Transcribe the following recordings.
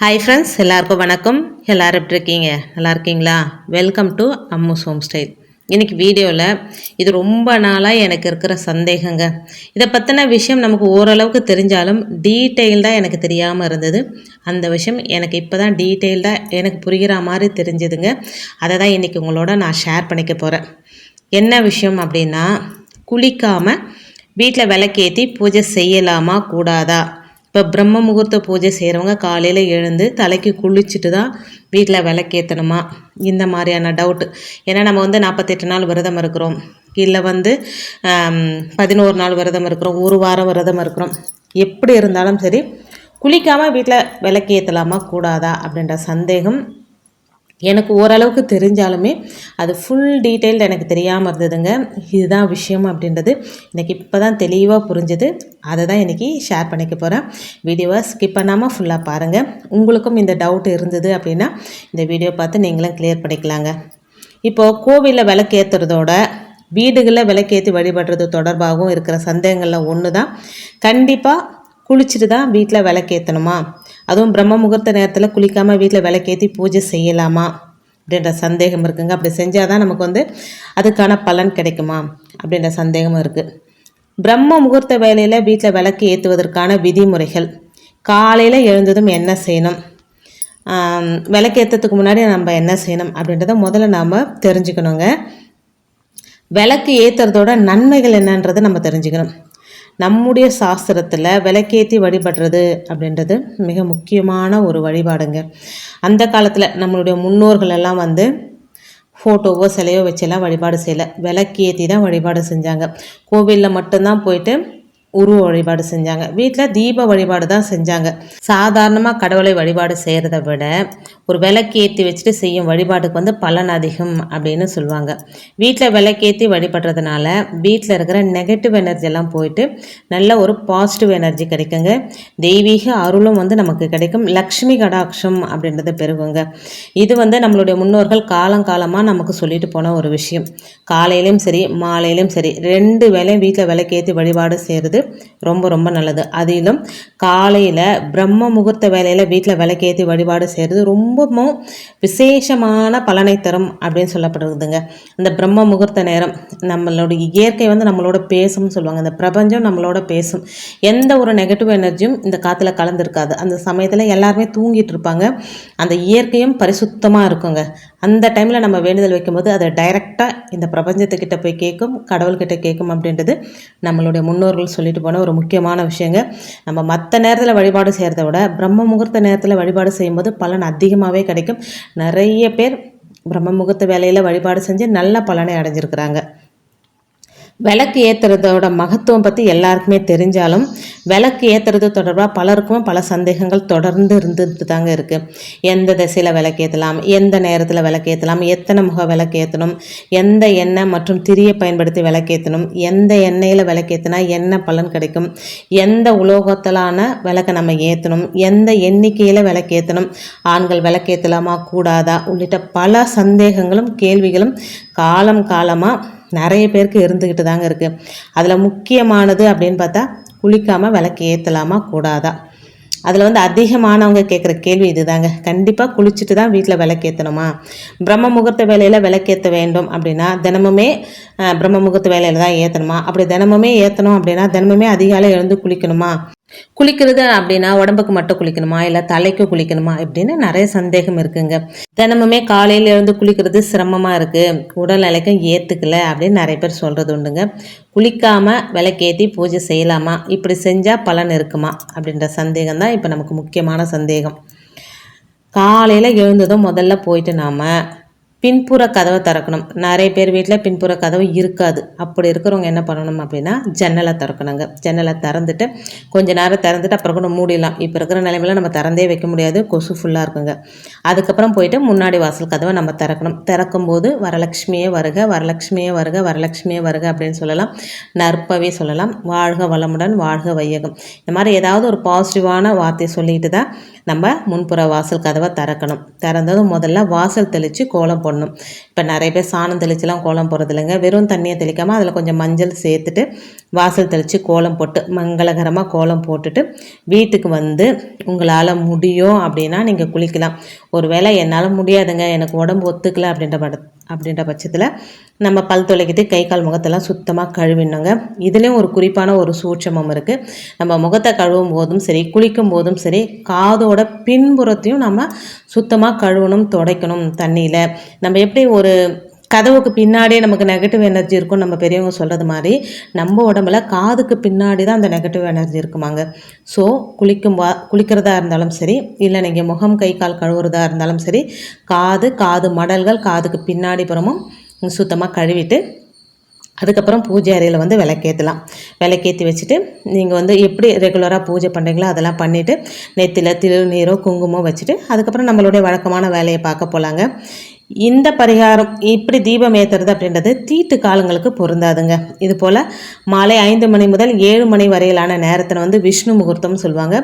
Hi friends எல்லாருக்கும் வணக்கம். எல்லாரும் எப்படி இருக்கீங்க? நல்லா இருக்கீங்களா? Welcome to Ammus home style இன்றைக்கி வீடியோவில் இது ரொம்ப நாளாக எனக்கு இருக்கிற சந்தேகங்க. இதை பற்றின விஷயம் நமக்கு ஓரளவுக்கு தெரிஞ்சாலும் டீட்டெயில்டாக எனக்கு தெரியாமல் இருந்தது. அந்த விஷயம் எனக்கு இப்போ தான் டீட்டெயில்டாக எனக்கு புரிகிற மாதிரி தெரிஞ்சதுங்க. அதை தான் இன்றைக்கி உங்களோட நான் ஷேர் பண்ணிக்க போகிறேன் என்ன விஷயம் அப்படின்னா குளிக்காமல் வீட்டில் விளக்கேற்றி பூஜை செய்யலாமா கூடாதா? இப்போ பிரம்ம முகூர்த்த பூஜை செய்கிறவங்க காலையில் எழுந்து தலைக்கு குளிச்சுட்டு தான் வீட்டில் விளக்கேற்றணுமா இந்த மாதிரியான டவுட்டு ஏன்னா நம்ம வந்து நாற்பத்தெட்டு நாள் விரதம் இருக்கிறோம். இல்லை வந்து பதினோரு நாள் விரதம் இருக்கிறோம். ஒரு வாரம் விரதம் இருக்கிறோம். எப்படி இருந்தாலும் சரி குளிக்காமல் வீட்டில் விளக்கேற்றலாமா கூடாதா? அப்படின்ற சந்தேகம் எனக்கு ஓரளவுக்கு தெரிஞ்சாலுமே அது ஃபுல் டீட்டெயில்டு எனக்கு தெரியாமல் இருந்ததுங்க. இதுதான் விஷயம் அப்படின்றது. எனக்கு இப்போ தான் தெளிவாக புரிஞ்சுது. அதை தான் இன்றைக்கி ஷேர் பண்ணிக்க போகிறேன் வீடியோவை ஸ்கிப் பண்ணாமல் ஃபுல்லாக பாருங்கள் உங்களுக்கும் இந்த டவுட் இருந்தது அப்படின்னா இந்த வீடியோ பார்த்து நீங்களும் கிளியர் பண்ணிக்கலாங்க. இப்போது கோவிலில் விளக்கேற்றுறதோட வீடுகளில் விளக்கேற்றி வழிபடுறது தொடர்பாகவும் இருக்கிற சந்தேகங்களில் ஒன்று தான் கண்டிப்பாக குளிச்சுட்டு தான் வீட்டில் விளக்கேற்றணுமா அதுவும் பிரம்ம முகூர்த்த நேரத்தில் குளிக்காமல் வீட்டில் விளக்கேற்றி பூஜை செய்யலாமா? அப்படின்ற சந்தேகம் இருக்குங்க. அப்படி செஞ்சால் தான் நமக்கு வந்து அதுக்கான பலன் கிடைக்குமா? அப்படின்ற சந்தேகமும் இருக்குது பிரம்ம முகூர்த்த வேலையில் வீட்டில் விளக்கு ஏற்றுவதற்கான விதிமுறைகள். காலையில் எழுந்ததும் என்ன செய்யணும்? விளக்கு முன்னாடி நம்ம என்ன செய்யணும்? அப்படின்றத முதல்ல நாம் தெரிஞ்சுக்கணுங்க. விளக்கு ஏற்றுறதோட நன்மைகள் என்னன்றதை நம்ம தெரிஞ்சுக்கணும். நம்முடைய சாஸ்திரத்தில் விளக்கேற்றி வழிபடுறது அப்படின்றது மிக முக்கியமான ஒரு வழிபாடுங்க. அந்த காலத்தில் நம்மளுடைய முன்னோர்கள் எல்லாம் வந்து ஃபோட்டோவோ சிலையோ வச்செல்லாம் வழிபாடு செய்யலை. விளக்கேற்றி தான் வழிபாடு செஞ்சாங்க. கோவிலில் மட்டும்தான் போயிட்டு உருவ வழிபாடு செஞ்சாங்க. வீட்டில் தீப வழிபாடு தான் செஞ்சாங்க. சாதாரணமாக கடவுளை வழிபாடு செய்கிறத விட ஒரு விளக்கேற்றி வச்சுட்டு செய்யும் வழிபாடுக்கு வந்து பலன் அதிகம் அப்படின்னு சொல்லுவாங்க. வீட்டில் விளக்கேற்றி வழிபடுறதுனால வீட்டில் இருக்கிற நெகட்டிவ் எனர்ஜி எல்லாம் போயிட்டு நல்ல ஒரு பாசிட்டிவ் எனர்ஜி கிடைக்குங்க. தெய்வீக அருளும் வந்து நமக்கு கிடைக்கும். லக்ஷ்மி கடாட்சம் அப்படின்றத பெருகுங்க. இது வந்து நம்மளுடைய முன்னோர்கள் காலங்காலமாக நமக்கு சொல்லிட்டு போன ஒரு விஷயம். காலையிலும் சரி மாலையிலும் சரி ரெண்டு வேலையும் வீட்டில் விளக்கேற்றி வழிபாடு செய்கிறது ரொம்ப ரொம்ப நல்லது. அதிலும் காலையில் பிரம்ம முகூர்த்த வேலையில் வீட்டில் விளக்கேற்றி வழிபாடு செய்கிறது ரொம்பவும் விசேஷமான பலனை தரும் அப்படின்னு சொல்லப்படுறதுங்க. இந்த பிரம்ம முகூர்த்த நேரம் நம்மளுடைய இயற்கை வந்து நம்மளோட பேசும்னு சொல்லுவாங்க. இந்த பிரபஞ்சம் நம்மளோட பேசும். எந்த ஒரு நெகட்டிவ் எனர்ஜியும் இந்த காற்றுல கலந்துருக்காது. அந்த சமயத்தில் எல்லாருமே தூங்கிட்டு இருப்பாங்க. அந்த இயற்கையும் பரிசுத்தமாக இருக்குங்க. அந்த டைமில் நம்ம வேண்டுதல் வைக்கும்போது அதை டைரெக்டாக இந்த பிரபஞ்சத்துக்கிட்ட போய் கேட்கும் கடவுள்கிட்ட கேட்கும் அப்படின்றது நம்மளுடைய முன்னோர்கள் சொல்லிட்டு போன ஒரு முக்கியமான விஷயங்க. நம்ம மற்ற நேரத்தில் வழிபாடு செய்கிறத விட பிரம்ம முகூர்த்த நேரத்தில் வழிபாடு செய்யும்போது பலன் அதிகமாகவே கிடைக்கும். நிறைய பேர் பிரம்ம முகூர்த்த வேலையில் வழிபாடு செஞ்சு நல்ல பலனை அடைஞ்சிருக்கிறாங்க. விளக்கு ஏற்றுறதோட மகத்துவம் பற்றி எல்லாருக்குமே தெரிஞ்சாலும் விளக்கு ஏற்றுறது தொடர்பாக பலருக்கும் பல சந்தேகங்கள் தொடர்ந்து இருந்துட்டு தாங்க இருக்குது எந்த திசையில் விளக்கேற்றலாம் எந்த நேரத்தில் விளக்கு ஏற்றலாம் எத்தனை முக விளக்கேற்றணும் எந்த எண்ணெய் மற்றும் திரியை பயன்படுத்தி விளக்கேற்றணும் எந்த எண்ணெயில் விளக்கேற்றினா என்ன பலன் கிடைக்கும் எந்த உலோகத்திலான விளக்கை நம்ம ஏற்றணும் எந்த எண்ணிக்கையில் விளக்கேற்றணும் ஆண்கள் விளக்கேற்றலாமா கூடாதா உள்ளிட்ட பல சந்தேகங்களும் கேள்விகளும் காலம் காலமாக நிறைய பேருக்கு இருந்துக்கிட்டு தாங்க இருக்குது அதில் முக்கியமானது அப்படின்னு பார்த்தா குளிக்காமல் விளக்கு ஏற்றலாமா கூடாதா? அதில் வந்து அதிகமானவங்க கேட்குற கேள்வி இதுதாங்க. கண்டிப்பாக குளிச்சுட்டு தான் வீட்டில் விளக்கேற்றணுமா பிரம்ம முகூர்த்த வேலையில் விளக்கேற்ற வேண்டும் அப்படின்னா தினமுமே பிரம்ம முகூர்த்த வேலையில் தான் ஏற்றணுமா அப்படி தினமுமே ஏற்றணும் அப்படின்னா தினமுமே அதிகாலை எழுந்து குளிக்கணுமா? குளிக்கிறது அப்படின்னா உடம்புக்கு மட்டும் குளிக்கணுமா? இல்லை தலைக்கு குளிக்கணுமா? இப்படின்னு நிறைய சந்தேகம் இருக்குங்க. தினமுமே காலையில் எழுந்து குளிக்கிறது சிரமமாக இருக்குது உடல் நிலைக்கும் ஏற்றுக்கல அப்படின்னு நிறைய பேர் சொல்கிறது உண்டுங்க. குளிக்காமல் விளக்கேற்றி பூஜை செய்யலாமா? இப்படி செஞ்சால் பலன் இருக்குமா? அப்படின்ற சந்தேகம் தான் இப்போ நமக்கு முக்கியமான சந்தேகம். காலையில் எழுந்ததும் முதல்ல போயிட்டு நாம் பின்புற கதவை திறக்கணும். நிறைய பேர் வீட்டில் பின்புற கதவு இருக்காது. அப்படி இருக்கிறவங்க என்ன பண்ணணும் அப்படின்னா ஜன்னலை திறக்கணுங்க. ஜன்னலை திறந்துட்டு கொஞ்ச நேரம் திறந்துட்டு அப்புறம் கூட மூடிடலாம். இப்போ இருக்கிற நிலைமையில நம்ம திறந்தே வைக்க முடியாது. கொசு ஃபுல்லாக இருக்குங்க. அதுக்கப்புறம் போயிட்டு முன்னாடி வாசல் கதவை நம்ம திறக்கணும். திறக்கும் போது வரலட்சுமியே வருக வரலட்சுமியே வருக வரலட்சுமியே வருக அப்படின்னு சொல்லலாம். நற்பவே சொல்லலாம். வாழ்க வளமுடன் வாழ்க வையகம். இந்த மாதிரி ஏதாவது ஒரு பாசிட்டிவான வார்த்தையை சொல்லிட்டு தான் நம்ம முன்புற வாசல் கதவை திறக்கணும். திறந்ததும் முதல்ல வாசல் தெளித்து கோலம் போடணும். போடணும். இப்போ நிறைய பேர் சாணம் தெளிச்சுலாம் கோலம் போடுறது இல்லைங்க வெறும் தண்ணியை தெளிக்காமல் அதில் கொஞ்சம் மஞ்சள் சேர்த்துட்டு வாசல் தெளித்து கோலம் போட்டு மங்களகரமாக கோலம் போட்டுட்டு வீட்டுக்கு வந்து உங்களால் முடியும் அப்படின்னா நீங்கள் குளிக்கலாம். ஒரு வேளை என்னால் முடியாதுங்க. எனக்கு உடம்பு ஒத்துக்கல அப்படின்ற பட அப்படின்ற பட்சத்தில் நம்ம பல் துளைக்கிட்டு கை கால் முகத்தெல்லாம் சுத்தமாக கழுவிடணுங்க. இதுலேயும் ஒரு குறிப்பான ஒரு சூட்சமம் இருக்குது நம்ம முகத்தை கழுவும் போதும் சரி குளிக்கும் போதும் சரி காதோட பின்புறத்தையும் நம்ம சுத்தமாக கழுவணும் துடைக்கணும் தண்ணியில். நம்ம எப்படி ஒரு கதவுக்கு பின்னாடியே நமக்கு நெகட்டிவ் எனர்ஜி இருக்கும் நம்ம பெரியவங்க சொல்கிறது மாதிரி நம்ம உடம்புல காதுக்கு பின்னாடி தான் அந்த நெகட்டிவ் எனர்ஜி இருக்குமாங்க. ஸோ குளிக்கும் வா குளிக்கிறதா இருந்தாலும் சரி இல்லை நீங்கள் முகம் கை கால் கழுவுறதா இருந்தாலும் சரி காது காது மடல்கள் காதுக்கு பின்னாடி புறமும் சுத்தமாக கழுவிட்டு அதுக்கப்புறம் பூஜை அறையில் வந்து விளக்கேற்றலாம் விளக்கேற்றி வச்சுட்டு நீங்கள் வந்து எப்படி ரெகுலராக பூஜை பண்ணுறீங்களோ அதெல்லாம் பண்ணிவிட்டு நெத்தியில் திருநீரோ குங்குமோ வச்சுட்டு அதுக்கப்புறம் நம்மளுடைய வழக்கமான வேலையை பார்க்க போகலாங்க இந்த பரிகாரம் இப்படி தீபம் ஏற்றுறது அப்படின்றது தீட்டு காலங்களுக்கு பொருந்தாதுங்க. இது போல் மாலை ஐந்து மணி முதல் ஏழு மணி வரையிலான நேரத்தில் வந்து விஷ்ணு முகூர்த்தம்னு சொல்லுவாங்க.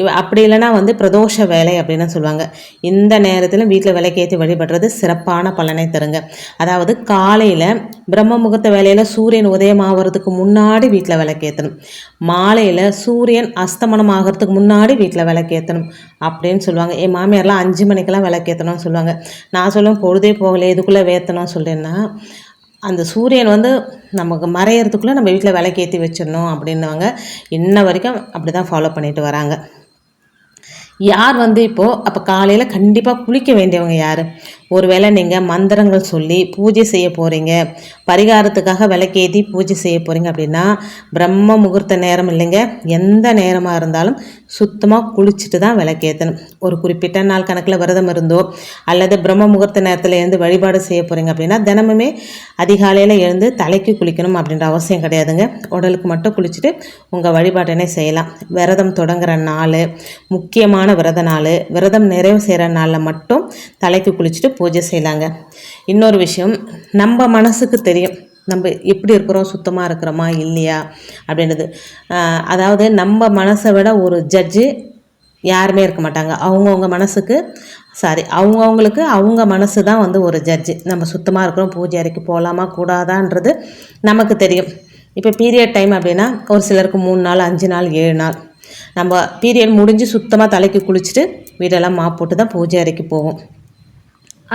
இவ அப்படி இல்லைனா வந்து பிரதோஷ வேலை அப்படின்னு சொல்லுவாங்க. இந்த நேரத்தில் வீட்டில் விலைக்கேற்றி வழிபடுறது சிறப்பான பலனை தருங்க. அதாவது காலையில் பிரம்ம முகூர்த்த வேலையில் சூரியன் உதயம் ஆகிறதுக்கு முன்னாடி வீட்டில் விளக்கேற்றணும் மாலையில் சூரியன் அஸ்தமனம் ஆகிறதுக்கு முன்னாடி வீட்டில் விளக்கேற்றணும் அப்படின்னு சொல்லுவாங்க. என் மாமியார்லாம் அஞ்சு மணிக்கெல்லாம் விளக்கேற்றணும்னு சொல்லுவாங்க. நான் சொல்லுவேன் பொழுதே போகலை எதுக்குள்ளே வேத்தணும் சொல்கிறேன்னா அந்த சூரியன் வந்து நமக்கு மறையிறதுக்குள்ளே நம்ம வீட்டில் விளக்கேற்றி வச்சிடணும் அப்படின்னுவாங்க. இன்ன வரைக்கும் அப்படி தான் ஃபாலோ பண்ணிட்டு வராங்க. யார் வந்து இப்போது அப்போ காலையில் கண்டிப்பாக குளிக்க வேண்டியவங்க யார்? ஒருவேளை நீங்கள் மந்திரங்கள் சொல்லி பூஜை செய்ய போகிறீங்க பரிகாரத்துக்காக விளக்கேற்றி பூஜை செய்ய போகிறீங்க அப்படின்னா பிரம்ம முகூர்த்த நேரம் இல்லைங்க. எந்த நேரமாக இருந்தாலும் சுத்தமாக குளிச்சுட்டு தான் விளக்கேற்றணும் ஒரு குறிப்பிட்ட நாள் கணக்கில் விரதம் இருந்தோ அல்லது பிரம்ம முகூர்த்த நேரத்தில் எழுந்து வழிபாடு செய்ய போகிறீங்க அப்படின்னா தினமுமே அதிகாலையில் எழுந்து தலைக்கு குளிக்கணும் அப்படின்ற அவசியம் கிடையாதுங்க. உடலுக்கு மட்டும் குளிச்சுட்டு உங்கள் வழிபாட்டினை செய்யலாம். விரதம் தொடங்குற நாள் முக்கியமான விரத நாள் விரதம் நிறைவு செய்கிற நாளில் மட்டும் தலைக்கு குளிச்சுட்டு பூஜை செய்யலாங்க இன்னொரு விஷயம் நம்ம மனசுக்கு தெரியும் நம்ம எப்படி இருக்கிறோம் சுத்தமாக இருக்கிறோமா இல்லையா அப்படின்றது. அதாவது நம்ம மனசை விட ஒரு ஜட்ஜு யாருமே இருக்க மாட்டாங்க. அவங்கவுங்க மனசுக்கு சாரி அவங்கவுங்களுக்கு அவங்க மனசு தான் வந்து ஒரு ஜட்ஜு நம்ம சுத்தமாக இருக்கிறோம் பூஜை அறைக்கு போகலாமா கூடாதான்றது நமக்கு தெரியும். இப்போ பீரியட் டைம் அப்படின்னா ஒரு சிலருக்கு மூணு நாள் அஞ்சு நாள் ஏழு நாள். நம்ம பீரியட் முடிஞ்சு சுத்தமாக தலைக்கு குளிச்சுட்டு வீடெல்லாம் மாப் போட்டு தான் பூஜை அறைக்கு போவோம்.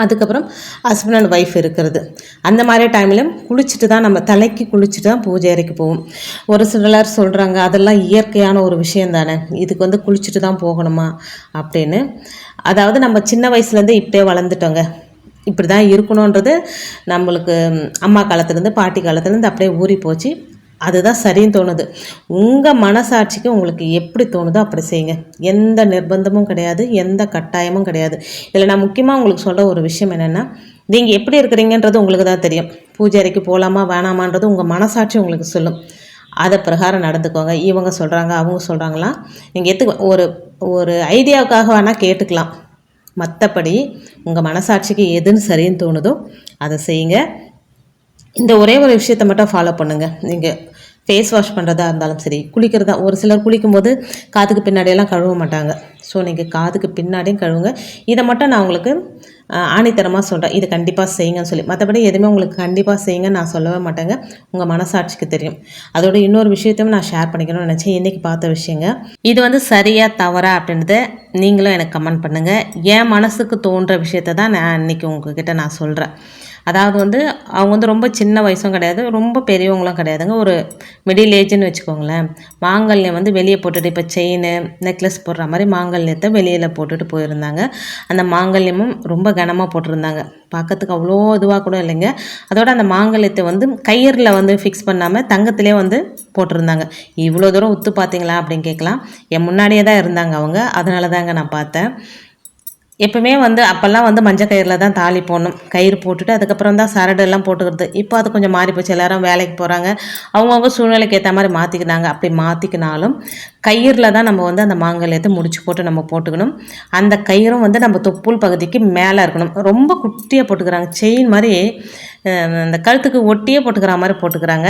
அதுக்கப்புறம் ஹஸ்பண்ட் அண்ட் ஒய்ஃப் இருக்கிறது. அந்த மாதிரி டைமில் குளிச்சுட்டு தான் நம்ம தலைக்கு குளிச்சுட்டு தான் பூஜை அறைக்கு போவோம். ஒரு சிலர் சொல்கிறாங்க அதெல்லாம் இயற்கையான ஒரு விஷயம் தானே. இதுக்கு வந்து குளிச்சுட்டு தான் போகணுமா? அப்படின்னு. அதாவது நம்ம சின்ன வயசுலேருந்து இப்படியே வளர்ந்துட்டோங்க. இப்படி தான் இருக்கணுன்றது நம்மளுக்கு அம்மா காலத்துலேருந்து பாட்டி காலத்துலேருந்து அப்படியே ஊறி போச்சு. அதுதான் சரின்னு தோணுது. உங்கள் மனசாட்சிக்கு உங்களுக்கு எப்படி தோணுதோ அப்படி செய்யுங்க. எந்த நிர்பந்தமும் கிடையாது எந்த கட்டாயமும் கிடையாது. இதில் நான் முக்கியமாக உங்களுக்கு சொல்கிற ஒரு விஷயம் என்னென்னா நீங்கள் எப்படி இருக்கிறீங்கன்றது உங்களுக்கு தான் தெரியும். பூஜை அறைக்கு போகலாமா வேணாமான்றது உங்கள் மனசாட்சி உங்களுக்கு சொல்லும். அதை பிரகாரம் நடந்துக்கோங்க. இவங்க சொல்கிறாங்க அவங்க சொல்கிறாங்களாம் நீங்கள் எத்து ஒரு ஒரு ஐடியாவுக்காக வேணால் கேட்டுக்கலாம். மற்றபடி உங்கள் மனசாட்சிக்கு எதுன்னு சரின்னு தோணுதோ அதை செய்யுங்க. இந்த ஒரே ஒரு விஷயத்த மட்டும் ஃபாலோ பண்ணுங்கள் நீங்கள் ஃபேஸ் வாஷ் பண்ணுறதா இருந்தாலும் சரி குளிக்கிறதா ஒரு சிலர் குளிக்கும்போது காதுக்கு பின்னாடியெல்லாம் கழுவ மாட்டாங்க. ஸோ நீங்கள் காதுக்கு பின்னாடியும் கழுவுங்க. இதை மட்டும் நான் உங்களுக்கு ஆணித்தரமாக சொல்கிறேன் இது கண்டிப்பாக செய்யுங்கன்னு சொல்லி. மற்றபடி எதுவுமே உங்களுக்கு கண்டிப்பாக செய்யுங்க நான் சொல்லவே மாட்டேங்க. உங்கள் மனசாட்சிக்கு தெரியும். அதோட இன்னொரு விஷயத்தையும் நான் ஷேர் பண்ணிக்கணும்னு நினச்சேன். இன்றைக்கி பார்த்த விஷயங்க. இது வந்து சரியாக தவறா அப்படின்றத நீங்களும் எனக்கு கமெண்ட் பண்ணுங்கள் என் மனசுக்கு தோன்ற விஷயத்த தான் நான் இன்றைக்கி உங்ககிட்ட நான் சொல்கிறேன் அதாவது வந்து அவங்க வந்து ரொம்ப சின்ன வயசும் கிடையாது ரொம்ப பெரியவங்களும் கிடையாதுங்க. ஒரு மிடில் ஏஜ்னு வச்சுக்கோங்களேன். மாங்கல்யம் வந்து வெளியே போட்டுட்டு இப்போ செயின் நெக்லஸ் போடுற மாதிரி மாங்கல்யத்தை வெளியில் போட்டுட்டு போயிருந்தாங்க. அந்த மாங்கல்யமும் ரொம்ப கனமாக போட்டிருந்தாங்க. பார்க்கறதுக்கு அவ்வளோ இதுவாக கூட இல்லைங்க. அதோட அந்த மாங்கல்யத்தை வந்து கயிறில் வந்து ஃபிக்ஸ் பண்ணாமல் தங்கத்திலே வந்து போட்டிருந்தாங்க. இவ்வளோ தூரம் உத்து பார்த்தீங்களா அப்படின்னு கேட்கலாம். என் முன்னாடியே தான் இருந்தாங்க அவங்க. அதனால தாங்க நான் பார்த்தேன். எப்பவுமே வந்து அப்போல்லாம் வந்து மஞ்சள் கயிறில் தான் தாலி போடணும். கயிறு போட்டுட்டு அதுக்கப்புறம் தான் சரடு எல்லாம் போட்டுக்கிறது. இப்போ அது கொஞ்சம் மாறி போச்சு. எல்லாரும் வேலைக்கு போகிறாங்க அவங்கவுங்க சூழ்நிலைக்கு ஏற்ற மாதிரி மாற்றிக்கினாங்க அப்படி மாற்றிக்கினாலும் கயிறில் தான் நம்ம வந்து அந்த மாங்கல்யத்தை முடிச்சு போட்டு நம்ம போட்டுக்கணும். அந்த கயிறும் வந்து நம்ம தொப்புள் பகுதிக்கு மேலே இருக்கணும். ரொம்ப குட்டியாக போட்டுக்கிறாங்க. செயின் மாதிரி அந்த கழுத்துக்கு ஒட்டியே போட்டுக்கிற மாதிரி போட்டுக்கிறாங்க.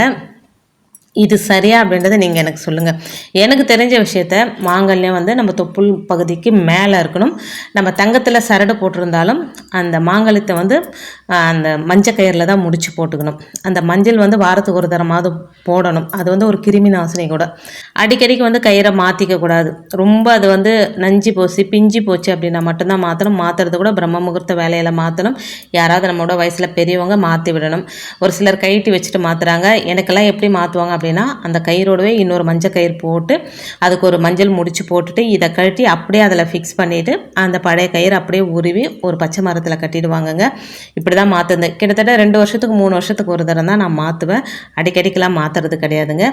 இது சரியா அப்படின்றத நீங்கள் எனக்கு சொல்லுங்கள் எனக்கு தெரிஞ்ச விஷயத்த மாங்கல்யம் வந்து நம்ம தொப்புள் பகுதிக்கு மேலே இருக்கணும். நம்ம தங்கத்தில் சரடு போட்டிருந்தாலும் அந்த மாங்கல்யத்தை வந்து அந்த மஞ்சள் கயிறில் தான் முடிச்சு போட்டுக்கணும். அந்த மஞ்சள் வந்து வாரத்துக்கு ஒரு தரமாவது போடணும். அது வந்து ஒரு கிருமி நாசினி கூட. அடிக்கடிக்கு வந்து கயிறை மாற்றிக்க கூடாது. ரொம்ப அது வந்து நஞ்சு போச்சு பிஞ்சு போச்சு அப்படின்னா மட்டும்தான் மாற்றணும் மாற்றுறது கூட பிரம்ம முகூர்த்த வேலையில் மாற்றணும் யாராவது நம்மளோட வயசில் பெரியவங்க மாற்றி விடணும். ஒரு சிலர் கைட்டி வச்சுட்டு மாற்றுறாங்க எனக்கெல்லாம் எப்படி மாற்றுவாங்க அப்படின்னா அந்த கயிறோடவே இன்னொரு மஞ்சள் கயிறு போட்டு அதுக்கு ஒரு மஞ்சள் முடிச்சு போட்டுட்டு இதை கழட்டி அப்படியே அதில் ஃபிக்ஸ் பண்ணிவிட்டு அந்த பழைய கயிறு அப்படியே உருவி ஒரு பச்சை மரத்தில் கட்டிடுவாங்கங்க. இப்படி தான் மாற்றுந்தேன் கிட்டத்தட்ட ரெண்டு வருஷத்துக்கு மூணு வருஷத்துக்கு ஒரு தரம் தான் நான் மாற்றுவேன் அடிக்கடிக்கெலாம் மாற்றுறது கிடையாதுங்க.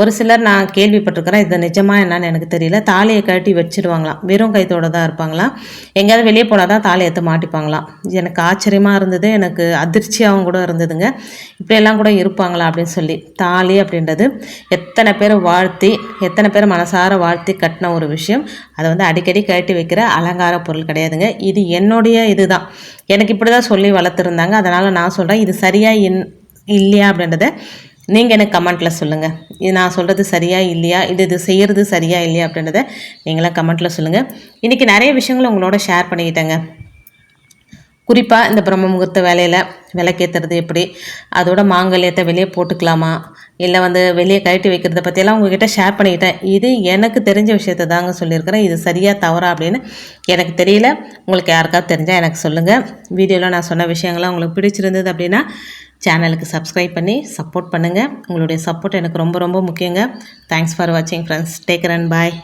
ஒரு சிலர் நான் கேள்விப்பட்டிருக்கிறேன் இது நிஜமா என்னன்னு எனக்கு தெரியல. தாலியை கழட்டி வச்சிடுவாங்களாம். வெறும் கைத்தோடு தான் இருப்பாங்களாம். எங்கேயாவது வெளியே போனால் தான் தாலி எடுத்து மாட்டிப்பாங்களாம். எனக்கு ஆச்சரியமாக இருந்தது. எனக்கு அதிர்ச்சியாகவும் கூட இருந்ததுங்க. இப்படியெல்லாம் கூட இருப்பாங்களா அப்படின்னு சொல்லி. தாலி அப்படின்றது எத்தனை பேர் வாழ்த்தி எத்தனை பேர் மனசார வாழ்த்தி கட்டின ஒரு விஷயம். அதை வந்து அடிக்கடி கழட்டி வைக்கிற அலங்கார பொருள் கிடையாதுங்க. இது என்னுடைய இதுதான். எனக்கு இப்படி தான் சொல்லி வளர்த்துருந்தாங்க. அதனால் நான் சொல்கிறேன் இது சரியாக இன் இல்லையா அப்படின்றத நீங்கள் எனக்கு கமெண்ட்டில் சொல்லுங்கள் இது நான் சொல்கிறது சரியா இல்லையா? இது இது செய்கிறது சரியா இல்லையா அப்படின்றத நீங்களாம் கமெண்ட்டில் சொல்லுங்கள் இன்றைக்கி நிறைய விஷயங்களை உங்களோட ஷேர் பண்ணிக்கிட்டேங்க. குறிப்பாக இந்த பிரம்ம முகூர்த்த வேலையில் விளக்கேற்றுறது எப்படி? அதோட மாங்கல்யத்தை வெளியே போட்டுக்கலாமா? இல்லை வந்து வெளியே கழட்டி வைக்கிறத பற்றியெல்லாம் உங்ககிட்ட ஷேர் பண்ணிக்கிட்டேன் இது எனக்கு தெரிஞ்ச விஷயத்தை தாங்க சொல்லியிருக்கிறேன். இது சரியாக தவறா அப்படின்னு எனக்கு தெரியல. உங்களுக்கு யாருக்காவது தெரிஞ்சால் எனக்கு சொல்லுங்கள் வீடியோவில் நான் சொன்ன விஷயங்கள்லாம் உங்களுக்கு பிடிச்சிருந்தது அப்படின்னா சேனலுக்கு சப்ஸ்கிரைப் பண்ணி சப்போர்ட் பண்ணுங்கள் உங்களுடைய சப்போர்ட் எனக்கு ரொம்ப ரொம்ப முக்கியங்க. தேங்க்ஸ் ஃபார் வாட்சிங் ஃப்ரெண்ட்ஸ் டேக் ரன் பாய்